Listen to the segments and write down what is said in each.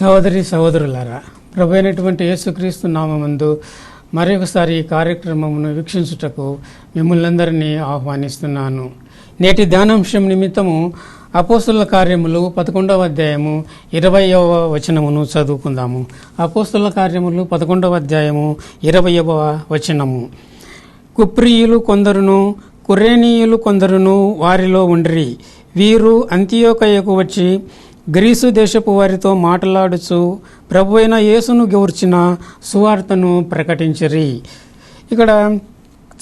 సహోదరి సహోదరులారా ప్రభు అయినటువంటి యేసుక్రీస్తు నామందు మరొకసారి ఈ కార్యక్రమమును వీక్షించుటకు మిమ్మల్ని అందరినీ ఆహ్వానిస్తున్నాను. నేటి ధ్యానాంశం నిమిత్తము అపోస్తుల కార్యములు పదకొండవ అధ్యాయము ఇరవయవ వచనమును చదువుకుందాము. అపోస్తుల కార్యములు పదకొండవ అధ్యాయము ఇరవయవ వచనము. కుప్రియులు కొందరును కురేనీయులు కొందరును వారిలో ఉండ్రి. వీరు అంత్యోకయకు వచ్చి గ్రీసు దేశపు వారితో మాట్లాడుచు ప్రభు అయిన యేసును గూర్చిన సువార్తను ప్రకటించిరి. ఇక్కడ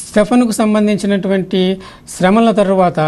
స్టెఫన్కు సంబంధించినటువంటి శ్రమల తరువాత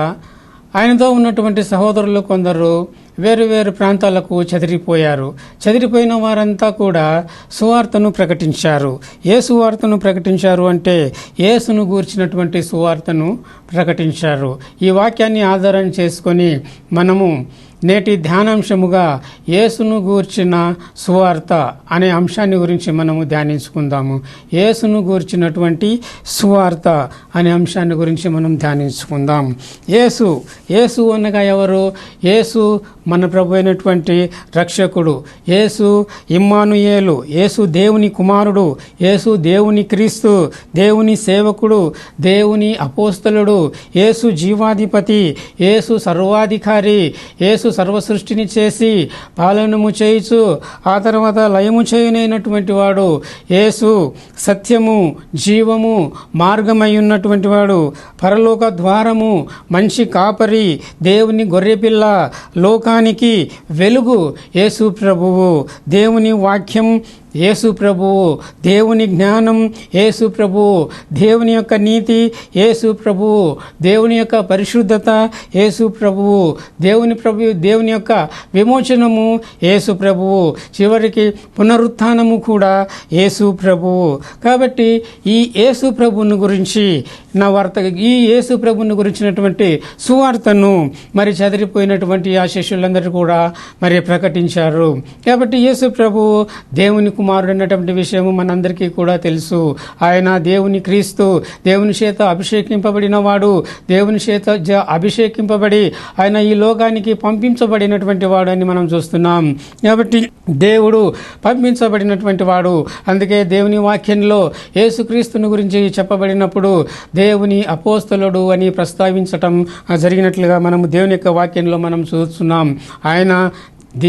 ఆయనతో ఉన్నటువంటి సహోదరులు కొందరు వేరు వేరు ప్రాంతాలకు చెదిరిపోయారు. చెదిరిపోయిన వారంతా కూడా సువార్తను ప్రకటించారు. ఏ సువార్తను ప్రకటించారు అంటే ఏసును గూర్చినటువంటి సువార్తను ప్రకటించారు. ఈ వాక్యాన్ని ఆధారం చేసుకొని మనము నేటి ధ్యానాంశముగా యేసును గూర్చిన సువార్త అనే అంశాన్ని గురించి మనము ధ్యానించుకుందాము. యేసును గూర్చినటువంటి సువార్త అనే అంశాన్ని గురించి మనం ధ్యానించుకుందాం. యేసు యేసు అనగా ఎవరు? యేసు మన ప్రభు అయినటువంటి రక్షకుడు. యేసు ఇమ్మానుయేలు. యేసు దేవుని కుమారుడు. యేసు దేవుని క్రీస్తు. దేవుని సేవకుడు. దేవుని అపోస్తలుడు. యేసు జీవాధిపతి. యేసు సర్వాధికారి. యేసు సర్వ సృష్టిని చేసి పాలనము చేయుచు ఆ తర్వాత లయము చేయనైనటువంటి వాడు యేసు సత్యము జీవము మార్గమై ఉన్నటువంటి వాడు పరలోక ద్వారము మంచి కాపరి దేవుని గొర్రెపిల్ల లోకానికి వెలుగు యేసు ప్రభువు. దేవుని వాక్యం యేసు ప్రభువు దేవుని జ్ఞానం యేసు ప్రభువు దేవుని యొక్క నీతి యేసు ప్రభువు దేవుని యొక్క పరిశుద్ధత యేసు ప్రభువు దేవుని ప్రభు దేవుని యొక్క విమోచనము యేసు ప్రభువు చివరికి పునరుత్థానము కూడా యేసు ప్రభువు కాబట్టి ఈ యేసు ప్రభువుని గురించి నా వార్త ఈ యేసు ప్రభుని గురించినటువంటి సువార్తను మరి చదిరిపోయినటువంటి ఆ శిష్యులందరూ కూడా మరి ప్రకటించారు. కాబట్టి యేసు ప్రభువు దేవుని కుమారుడు అన్నటువంటి విషయము మనందరికీ కూడా తెలుసు. ఆయన దేవుని క్రీస్తు దేవుని చేత అభిషేకింపబడిన వాడు దేవుని చేత జ- అభిషేకింపబడి ఆయన ఈ లోకానికి పంపించబడినటువంటి వాడు అని మనం చూస్తున్నాం. కాబట్టి దేవుడు పంపించబడినటువంటి వాడు. అందుకే దేవుని వాక్యంలో యేసుక్రీస్తుని గురించి చెప్పబడినప్పుడు దేవుని అపోస్తలుడు అని ప్రస్తావించటం జరిగినట్లుగా మనము దేవుని యొక్క వాక్యంలో మనం చూస్తున్నాం. ఆయన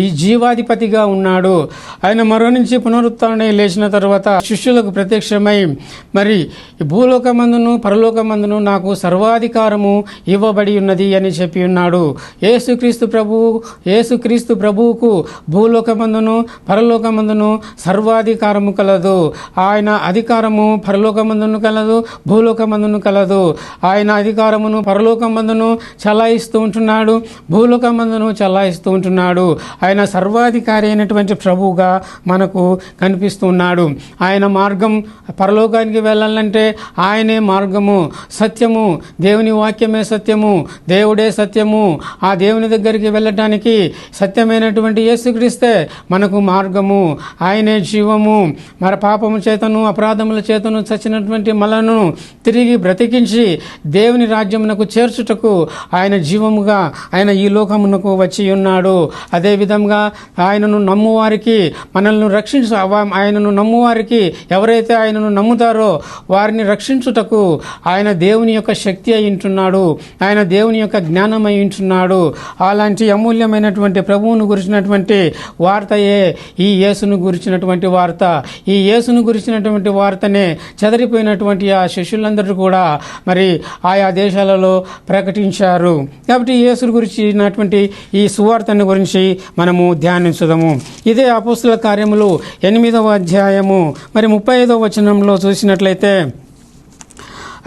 జీవాధిపతిగా ఉన్నాడు. ఆయన మరో నుంచి పునరుత్థానం లేచిన తర్వాత శిష్యులకు ప్రత్యక్షమై మరి భూలోకమందును పరలోకమందును నాకు సర్వాధికారము ఇవ్వబడి ఉన్నది అని చెప్పి ఉన్నాడు. ఏసుక్రీస్తు ప్రభువు ఏసుక్రీస్తు ప్రభువుకు భూలోకమందును పరలోకమందును సర్వాధికారము కలదు. ఆయన అధికారము పరలోకమందును కలదు భూలోకమందును కలదు. ఆయన అధికారమును పరలోకమందును చలాయిస్తూ ఉంటున్నాడు భూలోకమందును చలాయిస్తూ ఉంటున్నాడు. ఆయన సర్వాధికారి అయినటువంటి ప్రభువుగా మనకు కనిపిస్తున్నాడు. ఆయన మార్గం పరలోకానికి వెళ్ళాలంటే ఆయనే మార్గము సత్యము దేవుని వాక్యమే సత్యము దేవుడే సత్యము. ఆ దేవుని దగ్గరికి వెళ్ళటానికి సత్యమైనటువంటి యేసుక్రీస్తే మనకు మార్గము. ఆయనే జీవము. మన పాపము చేతను అపరాధముల చేతను చచ్చినటువంటి మలను తిరిగి బ్రతికించి దేవుని రాజ్యమునకు చేర్చుటకు ఆయన జీవముగా ఆయన ఈ లోకమునకు వచ్చి ఉన్నాడు. అదే విధంగా ఆయనను నమ్మువారికి మనల్ని రక్షించు ఆయనను నమ్మువారికి ఎవరైతే ఆయనను నమ్ముతారో వారిని రక్షించుటకు ఆయన దేవుని యొక్క శక్తి అయింటున్నాడు ఆయన దేవుని యొక్క జ్ఞానం అయింటున్నాడు అలాంటి అమూల్యమైనటువంటి ప్రభువును గురించినటువంటి వార్తయే ఈ యేసును గురించినటువంటి వార్త. ఈ యేసును గురించినటువంటి వార్తనే చెదరిపోయినటువంటి ఆ శిష్యులందరూ కూడా మరి ఆయా దేశాలలో ప్రకటించారు. కాబట్టి యేసు గురించినటువంటి ఈ సువార్తను గురించి మనము ధ్యానించుదాము. ఇదే అపోస్తుల కార్యములు ఎనిమిదవ అధ్యాయము. మరి ముప్పై ఐదవ వచనంలో చూసినట్లయితే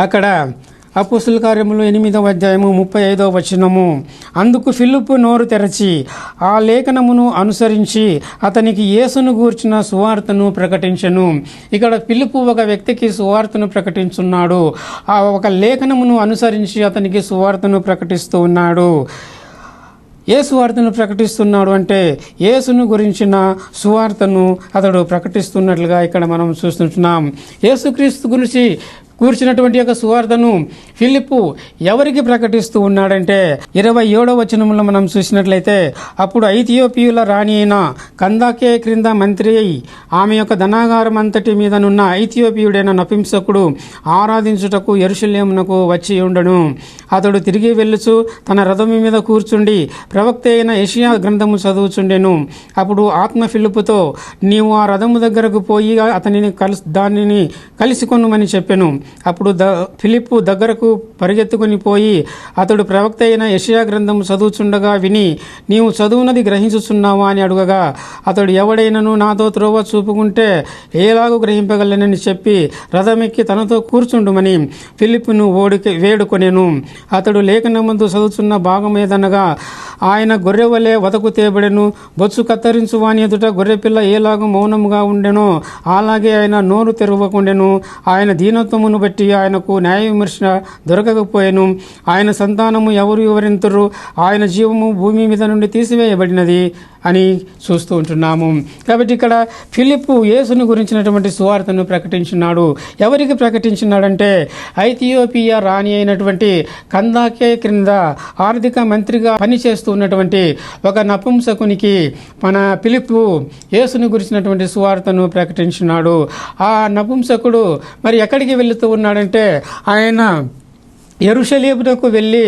అక్కడ అపుస్తుల కార్యములు ఎనిమిదవ అధ్యాయము ముప్పై ఐదవ వచనము. అందుకు ఫిలిప్పు నోరు తెరచి ఆ లేఖనమును అనుసరించి అతనికి యేసును గూర్చిన సువార్తను ప్రకటించను. ఇక్కడ ఫిలిప్పు ఒక వ్యక్తికి సువార్తను ప్రకటించున్నాడు. ఆ ఒక లేఖనమును అనుసరించి అతనికి సువార్తను ప్రకటిస్తూ ఉన్నాడు. ఏ సువార్తను ప్రకటిస్తున్నాడు అంటే యేసును గురించిన సువార్తను అతడు ప్రకటిస్తున్నట్లుగా ఇక్కడ మనం చూస్తుంటున్నాం. యేసుక్రీస్తు గురించి కూర్చున్నటువంటి యొక్క సువార్తను ఫిలిప్పు ఎవరికి ప్రకటిస్తూ ఉన్నాడంటే ఇరవై ఏడవ వచనంలో మనం చూసినట్లయితే అప్పుడు ఐథియోపియుల రాణి అయిన కందాకే క్రింద మంత్రి అయి ఆమె యొక్క ధనాగారం అంతటి మీదనున్న ఐథియోపియుడైన నపింసకుడు ఆరాధించుటకు ఎరుషలేమునకు వచ్చి ఉండను. అతడు తిరిగి వెళ్ళుచు తన రథము మీద కూర్చుండి ప్రవక్త అయిన ఏషియా గ్రంథము చదువుచుండెను. అప్పుడు ఆత్మ ఫిలుపుతో నీవు ఆ రథము దగ్గరకు పోయి అతనిని కలిసి దానిని కలిసికొనుమని చెప్పాను. అప్పుడు ద ఫిలిప్పు దగ్గరకు పరిగెత్తుకుని పోయి అతడు ప్రవక్త అయిన యెషయా గ్రంథము చదువుచుండగా విని నీవు చదువునది గ్రహించుచున్నావా అని అడుగగా అతడు ఎవడైనను నాతో త్రోవ చూపుకుంటే ఏలాగూ గ్రహింపగలనని చెప్పి రథమెక్కి తనతో కూర్చుండుమని ఫిలిప్పును ఓడికి వేడుకొనేను. అతడు లేఖనమందు చదువుచున్న భాగం ఏదనగా ఆయన గొర్రె వలె వదకు తేబడెను బొచ్చు కత్తరించు వాని ఎదుట గొర్రెపిల్ల ఏలాగూ మౌనముగా ఉండెనో అలాగే ఆయన నోరు తెరవకుండెను ఆయన దీనత్వమును బట్టి ఆయనకు న్యాయ విమర్శ దొరకకపోయాను. ఆయన సంతానము ఎవరు వివరింతురు ఆయన జీవము భూమి మీద నుండి తీసివేయబడినది. అని చూస్తూ ఉంటున్నాము. కాబట్టి ఇక్కడ ఫిలిప్పు యేసును గురించినటువంటి సువార్తను ప్రకటించున్నాడు ఎవరికి ప్రకటించున్నాడంటే ఐథియోపియా రాణి అయినటువంటి కందాకే క్రింద ఆర్థిక మంత్రిగా పనిచేస్తూ ఉన్నటువంటి ఒక నపుంసకునికి మన పిలుపు యేసును గురించినటువంటి సువార్తను ప్రకటించున్నాడు ఆ నపుంసకుడు మరి ఎక్కడికి వెళుతూ ఉన్నాడంటే ఆయన ఎరుషలేమునకు వెళ్ళి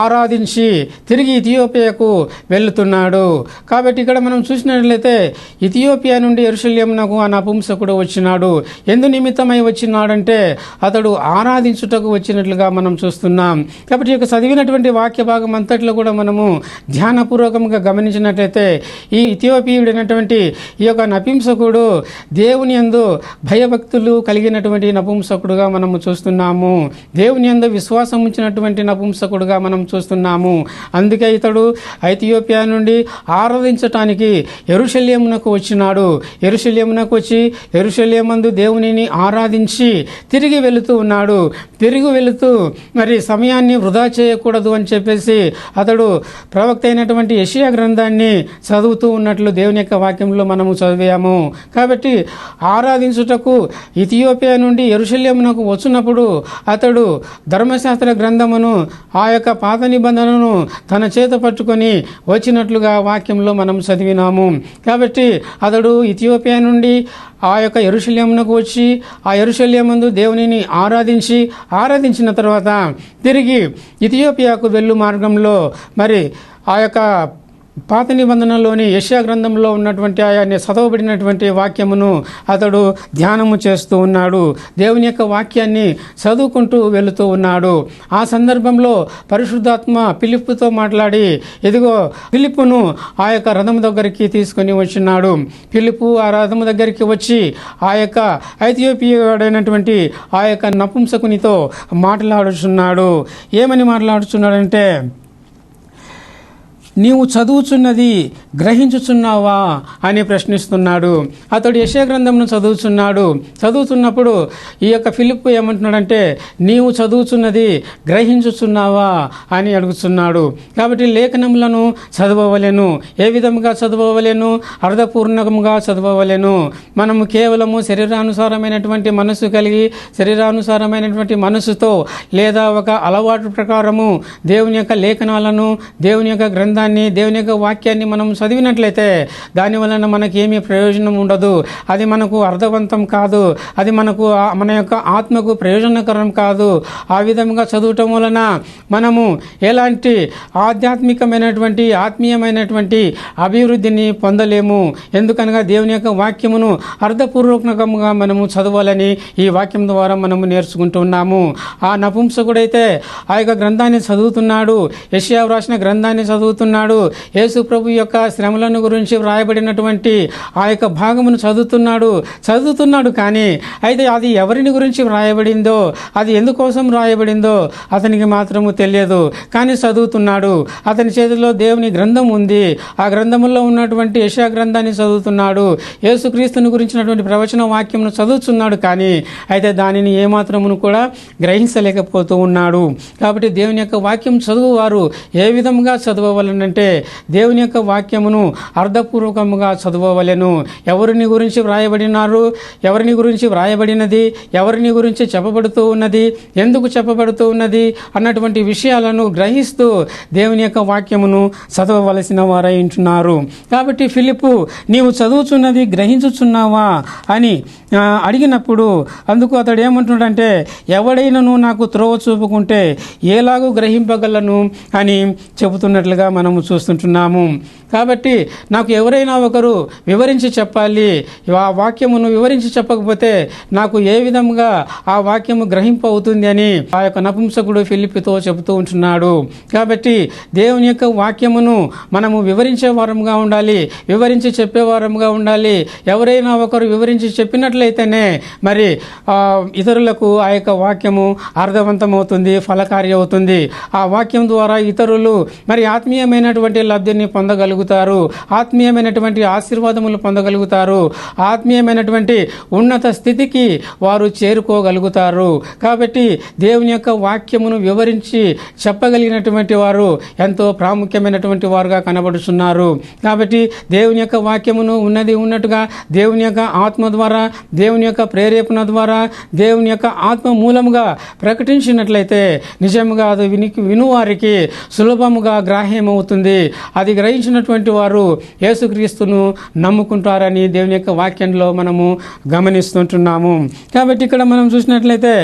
ఆరాధించి తిరిగి ఇథియోపియాకు వెళ్తున్నాడు. కాబట్టి ఇక్కడ మనం చూసినట్లయితే ఇథియోపియా నుండి ఎరుషలేమునకు ఆ నపుంసకుడు వచ్చినాడు. ఎందు నిమిత్తమై వచ్చినాడంటే అతడు ఆరాధించుటకు వచ్చినట్లుగా మనం చూస్తున్నాం. కాబట్టి ఈ యొక్క చదివినటువంటి వాక్య భాగం అంతట్లో కూడా మనము ధ్యానపూర్వకంగా గమనించినట్లయితే ఈ ఇథియోపియుడైనటువంటి ఈ యొక్క నపుంసకుడు దేవుని యందు భయభక్తులు కలిగినటువంటి నపుంసకుడుగా మనము చూస్తున్నాము. దేవుని యందు విశ్వాసం ఉంచినటువంటి నపుంసకుడుగా మనం చూస్తున్నాము. అందుకే ఇతడు ఐథియోపియా నుండి ఆరాధించటానికి ఎరుశల్యమునకు వచ్చినాడు. ఎరుశల్యమునకు వచ్చి ఎరుశల్యమందు దేవునిని ఆరాధించి తిరిగి వెళుతూ ఉన్నాడు. తిరిగి వెళుతూ మరి సమయాన్ని వృధా చేయకూడదు అని చెప్పేసి అతడు ప్రవక్త అయినటువంటి యషియా గ్రంథాన్ని చదువుతూ ఉన్నట్లు దేవుని యొక్క వాక్యంలో మనము చదివాము. కాబట్టి ఆరాధించుటకు ఇథియోపియా నుండి ఎరుశల్యమునకు వచ్చినప్పుడు అతడు ధర్మశాస్త్ర గ్రంథమును ఆ యొక్క పాత నిబంధనను తన చేత పట్టుకొని వచ్చినట్లుగా వాక్యంలో మనం చదివినాము. కాబట్టి అతడు ఇథియోపియా నుండి ఆ యొక్క ఎరుశల్యమునకు వచ్చి ఆ ఎరుశల్యమందు దేవునిని ఆరాధించి ఆరాధించిన తర్వాత తిరిగి ఇథియోపియాకు వెళ్ళు మార్గంలో మరి ఆ యొక్క పాత నిబంధనలోని యశా గ్రంథంలో ఉన్నటువంటి ఆయన చదవబడినటువంటి వాక్యమును అతడు ధ్యానము చేస్తూ ఉన్నాడు. దేవుని యొక్క వాక్యాన్ని చదువుకుంటూ వెళుతూ ఉన్నాడు. ఆ సందర్భంలో పరిశుద్ధాత్మ పిలుపుతో మాట్లాడి ఇదిగో పిలుపును ఆ యొక్క రథము దగ్గరికి తీసుకొని వచ్చినాడు. పిలుపు ఆ రథము దగ్గరికి వచ్చి ఆ యొక్క ఐథియోపియాడైనటువంటి ఆ యొక్క నపుంసకునితో మాట్లాడుచున్నాడు. ఏమని మాట్లాడుచున్నాడంటే నీవు చదువుచున్నది గ్రహించుచున్నావా అని ప్రశ్నిస్తున్నాడు. అతడు యశయ గ్రంథంను చదువుచున్నాడు. చదువుతున్నప్పుడు ఈ యొక్క ఫిలిప్ ఏమంటున్నాడంటే నీవు చదువుచున్నది గ్రహించుచున్నావా? అని అడుగుతున్నాడు. కాబట్టి లేఖనములను చదవవలెను. ఏ విధముగా చదవవలెను? అర్ధపూర్ణకంగా చదవవలెను. మనము కేవలము శరీరానుసారమైనటువంటి మనసు కలిగి శరీరానుసారమైనటువంటి మనసుతో లేదా ఒక అలవాటు ప్రకారము దేవుని యొక్క లేఖనాలను దేవుని యొక్క గ్రంథాన్ని దేవుని యొక్క వాక్యాన్ని మనం చదివినట్లయితే దాని వలన మనకి ఏమీ ప్రయోజనం ఉండదు. అది మనకు అర్థవంతం కాదు. అది మనకు మన యొక్క ఆత్మకు ప్రయోజనకరం కాదు. ఆ విధంగా చదవటం వలన మనము ఎలాంటి ఆధ్యాత్మికమైనటువంటి ఆత్మీయమైనటువంటి అభివృద్ధిని పొందలేము. ఎందుకనగా దేవుని యొక్క వాక్యమును అర్థపూర్వకంగా మనము చదవాలని ఈ వాక్యం ద్వారా మనము నేర్చుకుంటున్నాము ఆ నపుంసకుడైతే ఆ యొక్క గ్రంథాన్ని చదువుతున్నాడు. యెషయా వ్రాసిన గ్రంథాన్ని చదువుతున్నాడు. యేసు ప్రభు యొక్క శ్రమలను గురించి వ్రాయబడినటువంటి ఆ యొక్క భాగమును చదువుతున్నాడు. చదువుతున్నాడు కానీ అయితే అది ఎవరిని గురించి వ్రాయబడిందో అది ఎందుకోసం వ్రాయబడిందో అతనికి మాత్రము తెలియదు. కానీ చదువుతున్నాడు. అతని చేతిలో దేవుని గ్రంథం ఉంది. ఆ గ్రంథములో ఉన్నటువంటి యశా గ్రంథాన్ని చదువుతున్నాడు. యేసుక్రీస్తుని గురించినటువంటి ప్రవచన వాక్యమును చదువుతున్నాడు కానీ అయితే దానిని ఏమాత్రమును కూడా గ్రహించలేకపోతూ ఉన్నాడు. కాబట్టి దేవుని యొక్క వాక్యం చదువువారు ఏ విధంగా చదవవలనని ఏమంటున్నాడంటే దేవుని యొక్క వాక్యమును అర్థపూర్వకముగా చదవవలెను. ఎవరిని గురించి వ్రాయబడినారు? ఎవరిని గురించి వ్రాయబడినది? ఎవరిని గురించి చెప్పబడుతూ ఉన్నది? ఎందుకు చెప్పబడుతూ ఉన్నది? అన్నటువంటి విషయాలను గ్రహిస్తూ దేవుని యొక్క వాక్యమును చదవవలసిన వారై ఉంటున్నారు. కాబట్టి ఫిలిపు నీవు చదువుచున్నది గ్రహించుచున్నావా? అని అడిగినప్పుడు అందుకు అతడు ఏమంటున్నాడంటే ఎవడైనను నాకు త్రోవ చూపుకుంటే ఏలాగూ గ్రహింపగలను? అని చెబుతున్నట్లుగా మనం మనము చూస్తుంటున్నాము. కాబట్టి నాకు ఎవరైనా ఒకరు వివరించి చెప్పాలి. ఆ వాక్యమును వివరించి చెప్పకపోతే నాకు ఏ విధంగా ఆ వాక్యము గ్రహింపు అవుతుంది అని ఆ యొక్క నపుంసకుడు ఫిలిపితో చెబుతూ ఉంటున్నాడు. కాబట్టి దేవుని యొక్క వాక్యమును మనము వివరించే వారముగా ఉండాలి. వివరించి చెప్పేవారముగా ఉండాలి. ఎవరైనా ఒకరు వివరించి చెప్పినట్లయితేనే మరి ఇతరులకు ఆ యొక్క వాక్యము అర్థవంతమవుతుంది ఫలకారి అవుతుంది. ఆ వాక్యం ద్వారా ఇతరులు మరి ఆత్మీయమైనటువంటి లబ్ధిని పొందగలుగుతారు. ఆత్మీయమైనటువంటి ఆశీర్వాదములు పొందగలుగుతారు. ఆత్మీయమైనటువంటి ఉన్నత స్థితికి వారు చేరుకోగలుగుతారు. కాబట్టి దేవుని యొక్క వాక్యమును వివరించి చెప్పగలిగినటువంటి వారు ఎంతో ప్రాముఖ్యమైనటువంటి వారుగా కనబడుతున్నారు కాబట్టి దేవుని యొక్క వాక్యమును ఉన్నది ఉన్నట్టుగా దేవుని యొక్క ఆత్మ ద్వారా దేవుని యొక్క ప్రేరేపణ ద్వారా దేవుని యొక్క ఆత్మ మూలముగా ప్రకటించినట్లయితే నిజముగా అది విని వినువారికి సులభముగా గ్రాహ్యమవుతుంది. అవుతుంది అది గ్రహించినటువంటి వారు యేసుక్రీస్తును నమ్ముకుంటారని దేవుని యొక్క వాక్యంలో మనము గమనిస్తుంటున్నాము. కాబట్టి ఇక్కడ మనం చూసినట్లయితే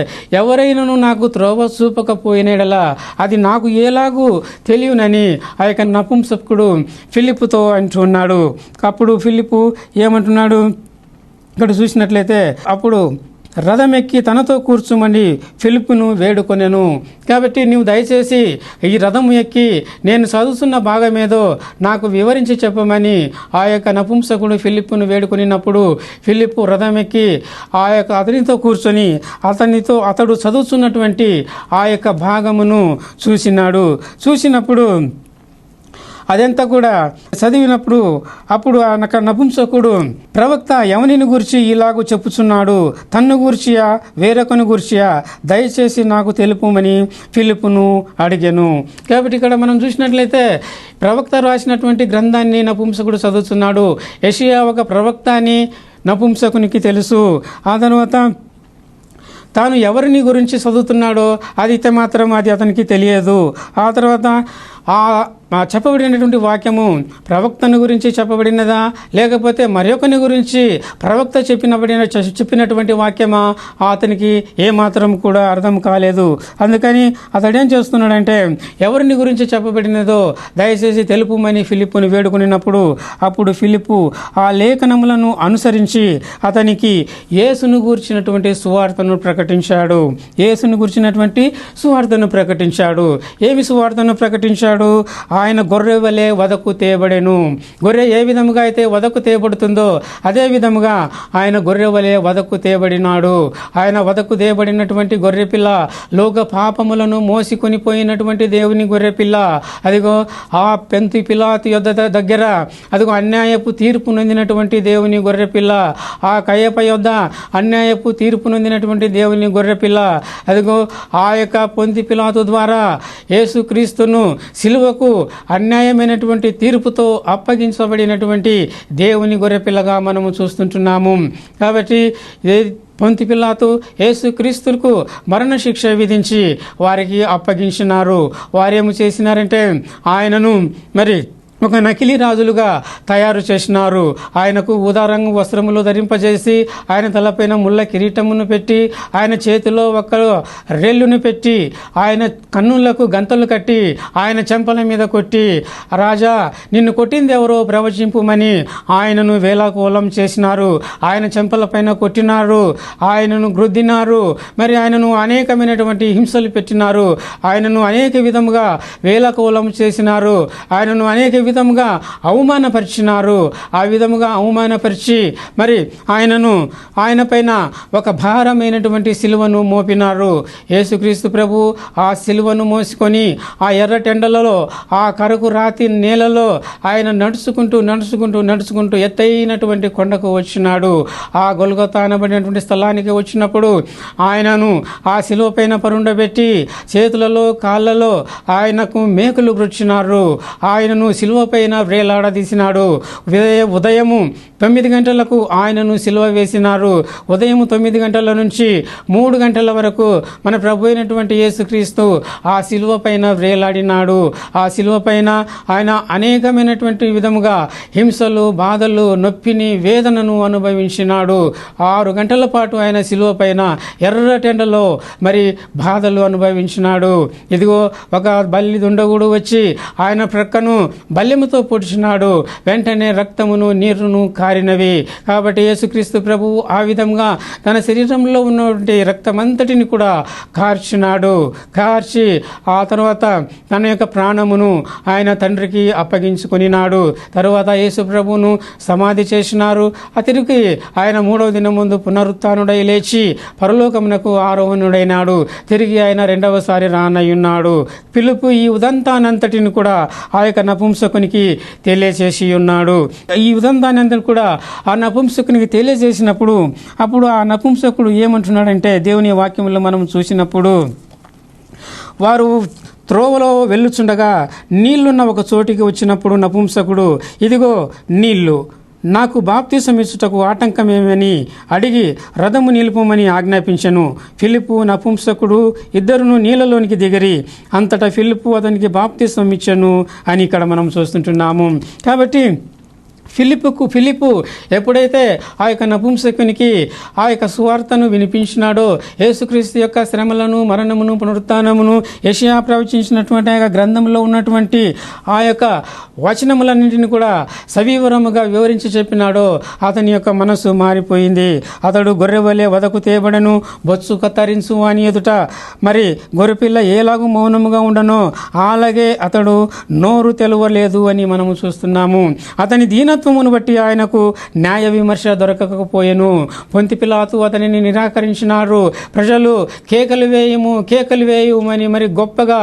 ఎవరైనాను నాకు త్రోవ చూపకపోయినడలా అది నాకు ఎలాగూ తెలియనని ఆ యొక్క నపుంసకుడు ఫిలిప్పుతో అంటున్నాడు అప్పుడు ఫిలిప్ ఏమంటున్నాడు? ఇక్కడ చూసినట్లయితే అప్పుడు రథం ఎక్కి తనతో కూర్చుమని ఫిలిప్ను వేడుకొనెను. కాబట్టి నీవు దయచేసి ఈ రథం ఎక్కి నేను చదువుతున్న భాగం ఏదో నాకు వివరించి చెప్పమని ఆ యొక్క నపుంసకుడు ఫిలిప్ను వేడుకొనినప్పుడు ఫిలిప్ రథం ఎక్కి ఆ యొక్క అతనితో కూర్చొని అతనితో అతడు చదువుతున్నటువంటి ఆ యొక్క భాగమును చూసినాడు. చూసినప్పుడు అదంతా కూడా చదివినప్పుడు అప్పుడు ఆ నపుంసకుడు ప్రవక్త ఎవనిని గురించి ఇలాగూ చెప్పుచున్నాడు? తన్ను గూర్చియా? వేరొకని గూర్చియా? దయచేసి నాకు తెలుపుమని పిలుపును అడిగాను. కాబట్టి ఇక్కడ మనం చూసినట్లయితే ప్రవక్త రాసినటువంటి గ్రంథాన్ని నపుంసకుడు చదువుతున్నాడు యషియా ఒక ప్రవక్త అని నపుంసకునికి తెలుసు. ఆ తర్వాత తాను ఎవరిని గురించి చదువుతున్నాడో అది అయితే మాత్రం అది అతనికి తెలియదు. ఆ తర్వాత ఆ చెప్పబడినటువంటి వాక్యము ప్రవక్తను గురించి చెప్పబడినదా? లేకపోతే మరొకని గురించి ప్రవక్త చెప్పినబడిన చెప్పినటువంటి వాక్యమా? అతనికి ఏమాత్రం కూడా అర్థం కాలేదు. అందుకని అతడు ఏం చేస్తున్నాడంటే ఎవరిని గురించి చెప్పబడినదో దయచేసి తెలుపుమని ఫిలిప్పుని వేడుకునినప్పుడు అప్పుడు ఫిలిప్పు ఆ లేఖనములను అనుసరించి అతనికి యేసును గూర్చినటువంటి సువార్తను ప్రకటించాడు. యేసును గూర్చినటువంటి సువార్తను ప్రకటించాడు. ఏమి సువార్తను ప్రకటించాడు? ఆయన గొర్రె వలె వదకు తేబడెను గొర్రె ఏ విధముగా అయితే వదకు తేబడుతుందో అదే విధముగా ఆయన గొర్రె వలె వదకు తేబడినాడు ఆయన వదకు తేబడినటువంటి గొర్రె పిల్ల లోక పాపములను మోసికొని పోయినటువంటి దేవుని గొర్రె పిల్ల. అదిగో ఆ పెంతి పిలాతు యొద్ద దగ్గర అదిగో అన్యాయపు తీర్పు నొందినటువంటి దేవుని గొర్రె పిల్ల. ఆ కయ్యప యొద్ద అన్యాయపు తీర్పు నొందినటువంటి దేవుని గొర్రె పిల్ల. అదిగో ఆ యొక్క పొంతి పిలాతు ద్వారా యేసుక్రీస్తును సిలువకు అన్యాయమైనటువంటి తీర్పుతో అప్పగించబడినటువంటి దేవుని గొర్రెపిల్లగా మనము చూస్తుంటున్నాము. కాబట్టి పొంతి పిల్లాతు యేసుక్రీస్తులకు మరణశిక్ష విధించి వారికి అప్పగించినారు. వారేమి చేసినారంటే ఆయనను మరి ఒక నకిలీ రాజులుగా తయారు చేసినారు. ఆయనకు ఉదారంగ వస్త్రములు ధరింపజేసి ఆయన తలపైన ముళ్ళ కిరీటమును పెట్టి ఆయన చేతిలో ఒక రెల్లును పెట్టి ఆయన కన్నులకు గంతలు కట్టి ఆయన చెంపల మీద కొట్టి రాజా నిన్ను కొట్టింది ఎవరో ప్రవచింపుమని ఆయనను వేలాకోలం చేసినారు. ఆయన చెంపల పైన కొట్టినారు. ఆయనను గ్రుద్దినారు. మరి ఆయనను అనేకమైనటువంటి హింసలు పెట్టినారు. ఆయనను అనేక విధముగా వేలాకోలం చేసినారు. ఆయనను అనేక విధముగా అవమానపరిచినారు. ఆ విధముగా అవమానపరిచి మరి ఆయనను ఆయన పైన ఒక భారమైనటువంటి సిలువను మోపినారు. యేసుక్రీస్తు ప్రభు ఆ సిలువను మోసుకొని ఆ ఎర్రటెండలలో ఆ కరకు రాతి నేలలో ఆయన నడుచుకుంటూ నడుచుకుంటూ నడుచుకుంటూ ఎత్తైనటువంటి కొండకు వచ్చినాడు. ఆ గొల్గొత అనబడినటువంటి స్థలానికి వచ్చినప్పుడు ఆయనను ఆ శిలువ పైన పరుండబెట్టి చేతులలో కాళ్ళలో ఆయనకు మేకులు గుచ్చినారు ఆయనను శిలువ పైన వ్రేలాడదీసినాడు ఉదయ- ఉదయము తొమ్మిది గంటలకు ఆయనను సిలువ వేసినారు. ఉదయం తొమ్మిది గంటల నుంచి మూడు గంటల వరకు మన ప్రభు అయినటువంటి యేసుక్రీస్తు ఆ సిలువ పైన వ్రేలాడినాడు ఆ సిలువ పైన ఆయన అనేకమైనటువంటి విధముగా హింసలు బాధలు నొప్పిని వేదనను అనుభవించినాడు. ఆరు గంటల పాటు ఆయన సిలువ పైన ఎర్రటెండలో మరి బాధలు అనుభవించినాడు. ఇదిగో ఒక బల్లి దుండగుడు వచ్చి ఆయన ప్రక్కను బల్యముతో పొడిచినాడు. వెంటనే రక్తమును నీరును కారినవి. కాబట్టి యేసుక్రీస్తు ప్రభువు ఆ విధంగా తన శరీరంలో ఉన్నటువంటి రక్తమంతటిని కూడా కార్చినాడు. కార్చి ఆ తర్వాత తన యొక్క ప్రాణమును ఆయన తండ్రికి అప్పగించుకొనినాడు. తరువాత యేసు ప్రభువును సమాధి చేసినారు. అతనికి ఆయన మూడవ దినం ముందు పునరుత్నుడై లేచి పరలోకమునకు ఆరోహణుడైనాడు. తిరిగి ఆయన రెండవసారి రానయ్యున్నాడు. పిలుపు ఈ ఉదంతానంతటిని కూడా ఆ యొక్క నపుంసకునికి తెలియజేసి ఉన్నాడు. ఈ ఉదంతానంతటి కూడా ఆ నపుంసకునికి తెలియజేసినప్పుడు అప్పుడు ఆ నపుంసకుడు ఏమంటున్నాడంటే దేవుని వాక్యంలో మనం చూసినప్పుడు వారు త్రోవలో వెళ్ళుచుండగా నీళ్ళున్న ఒక చోటికి వచ్చినప్పుడు నపుంసకుడు ఇదిగో నీళ్ళు. నాకు బాప్తీసమిచ్చుటకు ఆటంకమేమని అడిగి రథము నిలుపమని ఆజ్ఞాపించెను. ఫిలిపు నపుంసకుడు ఇద్దరును నీళ్ళలోనికి దిగరి. అంతటా ఫిలిపు అతనికి బాప్తీసం ఇచ్చెను అని ఇక్కడ మనం చూస్తుంటున్నాము. కాబట్టి ఫిలిప్కు ఫిలిపు ఎప్పుడైతే ఆ యొక్క నపుంసకునికి ఆ యొక్క సువార్తను వినిపించినాడో యేసుక్రీస్తు యొక్క శ్రమలను మరణమును పునరుత్నమును యషయా ప్రవచించినటువంటి ఆ యొక్క గ్రంథంలో ఉన్నటువంటి ఆ యొక్క వచనములన్నింటిని కూడా సవివరముగా వివరించి చెప్పినాడో అతని యొక్క మనసు మారిపోయింది. అతడు గొర్రెవలే వదకు తేబడను బొత్సు కత్తరించు అని ఎదుట మరి గొర్రెపిల్ల ఏలాగు మౌనముగా ఉండనో అలాగే అతడు నోరు తెలవలేదు అని మనము చూస్తున్నాము. అతని దీనత్వమును బట్టి ఆయనకు న్యాయ విమర్శ దొరకకపోయెను. పొంతిపిలాతు అతనిని నిరాకరించినారు. ప్రజలు కేకలు వేయము కేకలు వేయమని మరి గొప్పగా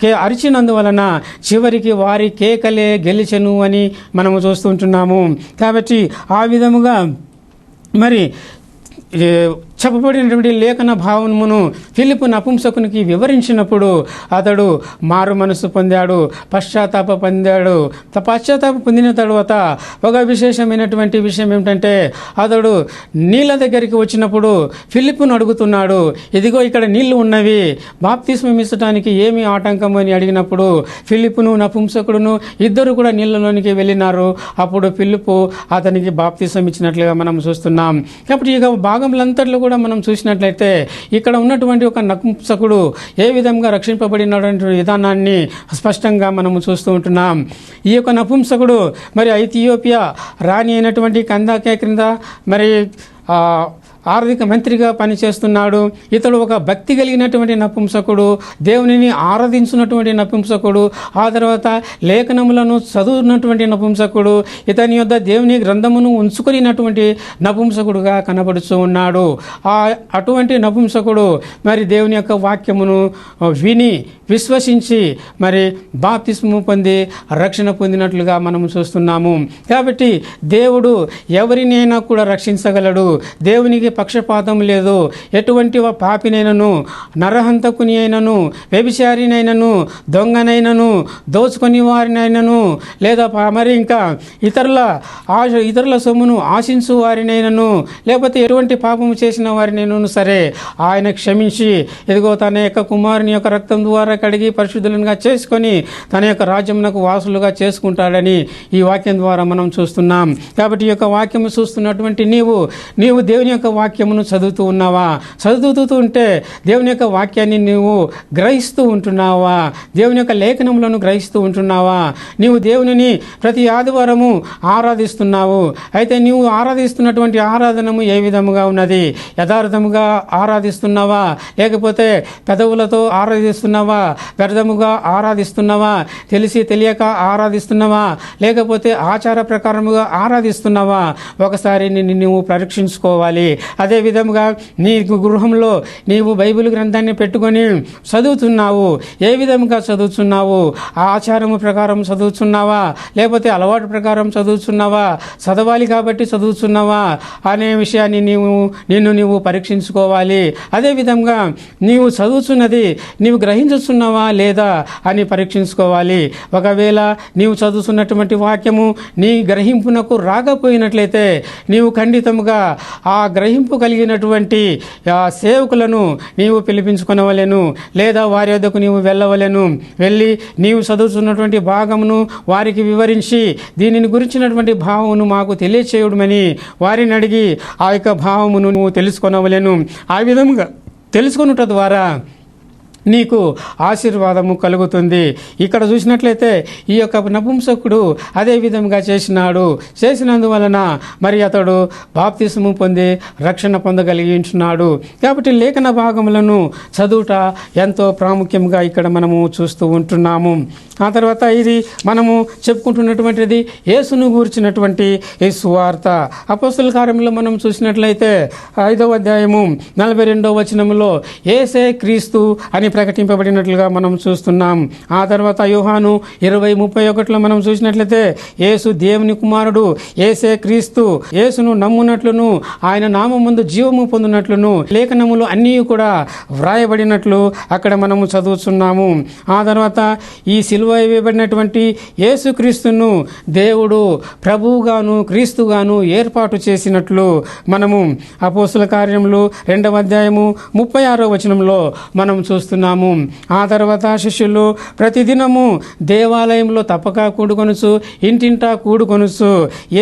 కే అరిచినందువలన చివరికి వారి కేకలే గెలిచెను అని మనము చూస్తుంటున్నాము కాబట్టి ఆ విధముగా మరి చెప్పబడినటువంటి లేఖన భావమును ఫిలిపు నపుంసకునికి వివరించినప్పుడు అతడు మారు మనసు పొందాడు పశ్చాత్తాప పొందాడు. పశ్చాత్తాప పొందిన తర్వాత ఒక విశేషమైనటువంటి విషయం ఏమిటంటే అతడు నీళ్ళ దగ్గరికి వచ్చినప్పుడు ఫిలిప్పును అడుగుతున్నాడు ఇదిగో ఇక్కడ నీళ్ళు ఉన్నవి బాప్తిస్మం ఇచ్చడానికి ఏమి ఆటంకం అని అడిగినప్పుడు ఫిలిప్పును నపుంసకుడును ఇద్దరు కూడా నీళ్ళలోనికి వెళ్ళినారు. అప్పుడు ఫిలిప్పు అతనికి బాప్తిసం ఇచ్చినట్లుగా మనం చూస్తున్నాం. కాబట్టి ఇక భాగంలంతట్లో కూడా మనం చూసినట్లయితే ఇక్కడ ఉన్నటువంటి ఒక నపుంసకుడు ఏ విధంగా రక్షింపబడినటువంటి విధానాన్ని స్పష్టంగా మనము చూస్తూ ఉంటున్నాం. ఈ యొక్క నపుంసకుడు మరి ఐథియోపియా రాణి అయినటువంటి కందాకే క్రింద మరి ఆ, ఆర్థిక మంత్రిగా పనిచేస్తున్నాడు. ఇతడు ఒక భక్తి కలిగినటువంటి నపుంసకుడు. దేవునిని ఆరాధించినటువంటి నపుంసకుడు. ఆ తర్వాత లేఖనములను చదువునటువంటి నపుంసకుడు. ఇతని యొద్ద దేవుని గ్రంథమును ఉంచుకున్నటువంటి నపుంసకుడుగా కనబడుతూ ఉన్నాడు. ఆ అటువంటి నపుంసకుడు మరి దేవుని యొక్క వాక్యమును విని విశ్వసించి మరి బాప్తిస్ము పొంది రక్షణ పొందినట్లుగా మనం చూస్తున్నాము. కాబట్టి దేవుడు ఎవరినైనా కూడా రక్షించగలడు. దేవునికి పక్షపాతం లేదు. ఎటువంటి పాపినైనను నరహంతకుని అయినను వ్యభిచారినైనను దొంగనైనను దోచుకొని వారినైనను లేదా మరి ఇంకా ఇతరుల ఆశ ఇతరుల సొమ్మును ఆశించు వారినైనను లేకపోతే ఎటువంటి పాపము చేసిన వారినైనను సరే ఆయన క్షమించి ఇదిగో తన యొక్క కుమారుని యొక్క రక్తం ద్వారా కడిగి పరిశుద్ధులుగా చేసుకొని తన యొక్క రాజ్యమునకు వాసులుగా చేసుకుంటాడని ఈ వాక్యం ద్వారా మనం చూస్తున్నాం. కాబట్టి ఈ యొక్క వాక్యం చూస్తున్నటువంటి నీవు నీవు దేవుని యొక్క వాక్యమును చదువుతూ ఉన్నావా? చదువుతూ ఉంటే దేవుని యొక్క వాక్యాన్ని నీవు గ్రహిస్తూ ఉంటున్నావా? దేవుని యొక్క లేఖనములను గ్రహిస్తూ ఉంటున్నావా? నీవు దేవునిని ప్రతి ఆదివారము ఆరాధిస్తున్నావు. అయితే నీవు ఆరాధిస్తున్నటువంటి ఆరాధనము ఏ విధముగా ఉన్నది? యథార్థముగా ఆరాధిస్తున్నావా? లేకపోతే పెదవులతో ఆరాధిస్తున్నావా? వ్యర్థముగా ఆరాధిస్తున్నావా? తెలిసి తెలియక ఆరాధిస్తున్నావా? లేకపోతే ఆచార ప్రకారముగా ఆరాధిస్తున్నావా? ఒకసారి నిన్ను నువ్వు పరీక్షించుకోవాలి. అదే విధముగా నీ గృహంలో నీవు బైబిల్ గ్రంథాన్ని పెట్టుకొని చదువుతున్నావు. ఏ విధముగా చదువుతున్నావు? ఆ ఆచారము ప్రకారం చదువుతున్నావా? లేకపోతే అలవాటు ప్రకారం చదువుతున్నావా? చదవాలి కాబట్టి చదువుతున్నావా? అనే విషయాన్ని నీవు నిన్ను నీవు పరీక్షించుకోవాలి. అదేవిధంగా నీవు చదువుతున్నది నీవు గ్రహించుతున్నావా లేదా అని పరీక్షించుకోవాలి. ఒకవేళ నీవు చదువుతున్నటువంటి వాక్యము నీ గ్రహింపునకు రాకపోయినట్లయితే నీవు ఖండితముగా ఆ గ్రహింపు కలిగినటువంటి సేవకులను నీవు పిలిపించుకొనవలెను లేదా వారి వద్దకు నీవు వెళ్ళవలెను. వెళ్ళి నీవు చదువుతున్నటువంటి భాగమును వారికి వివరించి దీనిని గురించినటువంటి భావమును మాకు తెలియచేయడమని వారిని అడిగి ఆ యొక్క భావమును నువ్వు తెలుసుకొనవలెను. ఆ విధముగా తెలుసుకొనుట ద్వారా నీకు ఆశీర్వాదము కలుగుతుంది. ఇక్కడ చూసినట్లయితే ఈ యొక్క నపుంసకుడు అదే విధంగా చేసినాడు. చేసినందువలన మరి అతడు బాప్తిసము పొంది రక్షణ పొందగలిగించున్నాడు. కాబట్టి లేఖన భాగములను చదువుట ఎంతో ప్రాముఖ్యంగా ఇక్కడ మనము చూస్తూ ఉంటున్నాము. ఆ తర్వాత ఇది మనము చెప్పుకుంటున్నటువంటిది యేసును గూర్చినటువంటి ఈ సువార్త. అపోస్తుల కార్యంలో మనం చూసినట్లయితే ఐదవ అధ్యాయము నలభై రెండవ వచనములో ఏసే క్రీస్తు అని ప్రకటింపబడినట్లుగా మనం చూస్తున్నాం. ఆ తర్వాత యోహాను ఇరవై ముప్పై ఒకటిలో మనం చూసినట్లయితే యేసు దేవుని కుమారుడు ఏసే క్రీస్తు యేసును నమ్మునట్లును ఆయన నామముందు జీవము పొందినట్లును లేఖనములు అన్నీ కూడా వ్రాయబడినట్లు అక్కడ మనము చదువుతున్నాము ఆ తర్వాత ఈ సిలువ వేయబడినటువంటి యేసుక్రీస్తును దేవుడు ప్రభువుగాను క్రీస్తుగాను ఏర్పాటు చేసినట్లు మనము అపోసుల కార్యములు రెండవ అధ్యాయము ముప్పై ఆరో వచనంలో మనం చూస్తున్నాం. చూస్తున్నాము. ఆ తర్వాత శిష్యులు ప్రతిదినము దేవాలయంలో తప్పక కూడుకొనుచు ఇంటింటా కూడుకొనుచు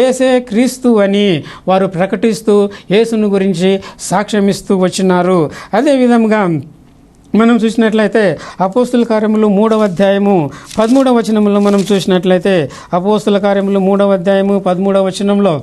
ఏసే క్రీస్తు అని వారు ప్రకటిస్తూ యేసును గురించి సాక్ష్యమిస్తూ వచ్చినారు. అదేవిధంగా మనం చూసినట్లయితే అపోస్తుల కార్యములు మూడవ అధ్యాయము పదమూడవ వచనంలో మనం చూసినట్లయితే అపోస్తుల కార్యములు మూడవ అధ్యాయము పదమూడవ వచనంలో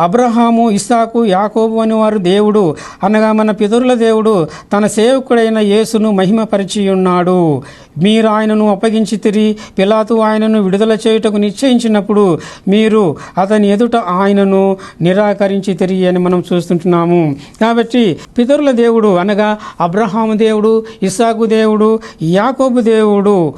అబ్రహాము ఇసాకు యాకోబు అని వారు దేవుడు. అనగా మన పితరుల దేవుడు తన సేవకుడైన యేసును మహిమపరిచి ఉన్నాడు మీరు ఆయనను అప్పగించి తిరిగి పిలాతు ఆయనను విడుదల చేయుటకు నిశ్చయించినప్పుడు మీరు అతని ఎదుట ఆయనను నిరాకరించి తిరిగి అని మనం చూస్తుంటున్నాము. కాబట్టి పితరుల దేవుడు అనగా అబ్రహాము దేవుడు ఇసాకు దేవుడు యాకోబు దేవుడు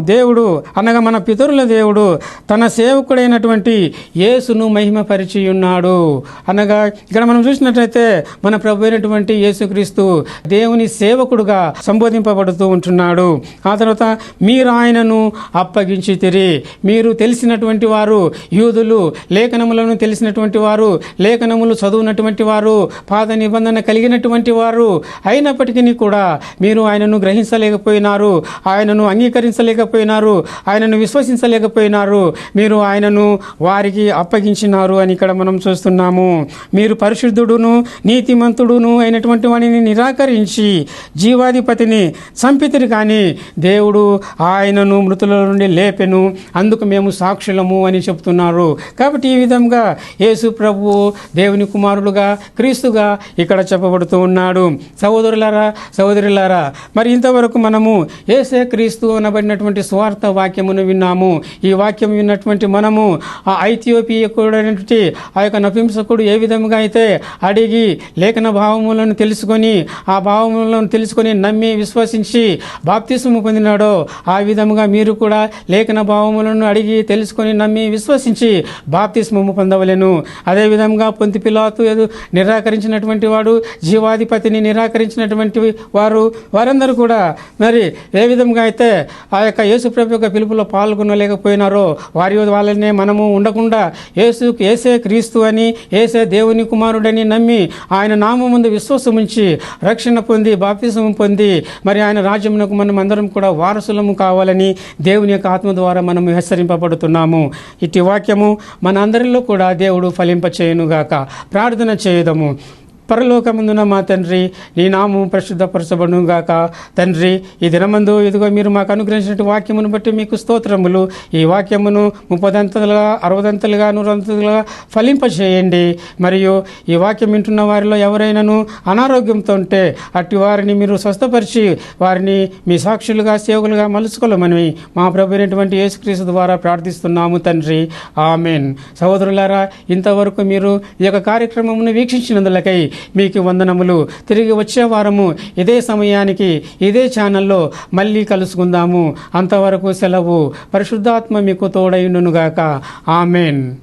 దేవుడు అనగా మన పితరుల దేవుడు తన సేవకుడైనటువంటి యేసును మహిమపరిచి ఉన్నాడు అనగా ఇక్కడ మనం చూసినట్లయితే మన ప్రభు అయినటువంటి యేసుక్రీస్తు దేవుని సేవకుడుగా సంబోధింపబడుతూ ఉంటున్నాడు. ఆ తర్వాత మీరు ఆయనను అప్పగించి తిరి. మీరు తెలిసినటువంటి వారు యూదులు లేఖనములను తెలిసినటువంటి వారు లేఖనములు చదువునటువంటి వారు పాద నిబంధన కలిగినటువంటి వారు అయినప్పటికీ కూడా మీరు ఆయనను గ్రహించలేకపోయినారు. ఆయనను విశ్వసించలేకపోయినారు. ఆయనను విశ్వసించలేకపోయినారు. మీరు ఆయనను వారికి అప్పగించినారు అని ఇక్కడ మనం చూస్తున్నాము. మీరు పరిశుద్ధుడును నీతిమంతుడును అయినటువంటి వాడిని నిరాకరించి జీవాధిపతిని చంపితిరి కానీ దేవుడు ఆయనను మృతుల నుండి లేపెను. అందుకు మేము సాక్షులము అని చెప్తున్నారు. కాబట్టి ఈ విధంగా యేసు ప్రభువు దేవుని కుమారుడుగా క్రీస్తుగా ఇక్కడ చెప్పబడుతూ ఉన్నాడు. సహోదరులారా సహోదరులారా మరి ఇంతవరకు మనము ఏసే క్రీస్తు అనబడినటువంటి స్వార్థ వాక్యమును విన్నాము. ఈ వాక్యం విన్నటువంటి మనము ఆ ఐథియోపియకుడైనటువంటి ఆ యొక్క నపింసకుడు ఏ విధంగా అయితే అడిగి లేఖన భావములను తెలుసుకొని ఆ భావములను తెలుసుకొని నమ్మి విశ్వసించి బాప్తిసము పొందినాడో ఆ విధముగా మీరు కూడా లేఖన భావములను అడిగి తెలుసుకొని నమ్మి విశ్వసించి బాప్తిస్మము పొందవలెను. అదేవిధంగా పొంతి పిలాతు నిరాకరించినటువంటి వాడు జీవాధిపతిని నిరాకరించినటువంటి వారు వారందరూ కూడా మరి ఏ విధంగా అయితే ఆ ఆ యొక్క యేసుప్రభు యొక్క పిలుపులో పాల్గొనలేకపోయినారో వారి వాళ్ళనే మనము ఉండకుండా యేసు ఏసే క్రీస్తు అని ఏసే దేవుని కుమారుడని నమ్మి ఆయన నామం ముందు విశ్వాసముంచి రక్షణ పొంది బాప్తిసం పొంది మరి ఆయన రాజ్యమునకు మనం అందరం కూడా వారసులము కావాలని దేవుని యొక్క ఆత్మ ద్వారా మనం హెచ్చరింపబడుతున్నాము. ఇట్టి వాక్యము మన అందరిలో కూడా దేవుడు ఫలింపచేయునుగాక. ప్రార్థన చేయదము. పరలోకమందున మా తండ్రి నీ నామం ప్రసిద్ధపరచబడును గాక తండ్రి ఈ దినమందు ఇదిగో మీరు మాకు అనుగ్రహించిన వాక్యమును బట్టి మీకు స్తోత్రములు. ఈ వాక్యమును ముప్పదంతలుగా అరవదంతలుగా నూరంతలుగా ఫలింపచేయండి మరియు ఈ వాక్యం వింటున్న వారిలో ఎవరైనాను అనారోగ్యంతో ఉంటే అట్టి వారిని మీరు స్వస్థపరిచి వారిని మీ సాక్షులుగా సేవకులుగా మలుచుకోలేమని మా ప్రభు అయినటువంటి యేసుక్రీస్తు ద్వారా ప్రార్థిస్తున్నాము తండ్రి. ఆమెన్. సహోదరులారా ఇంతవరకు మీరు ఈ యొక్క కార్యక్రమమును వీక్షించినందులకై మీకు వందనములు. తిరిగి వచ్చే వారము ఇదే సమయానికి ఇదే ఛానల్లో మళ్ళీ కలుసుకుందాము. అంతవరకు సెలవు. పరిశుద్ధాత్మ మీకు తోడైండునుగాక ఆమెన్.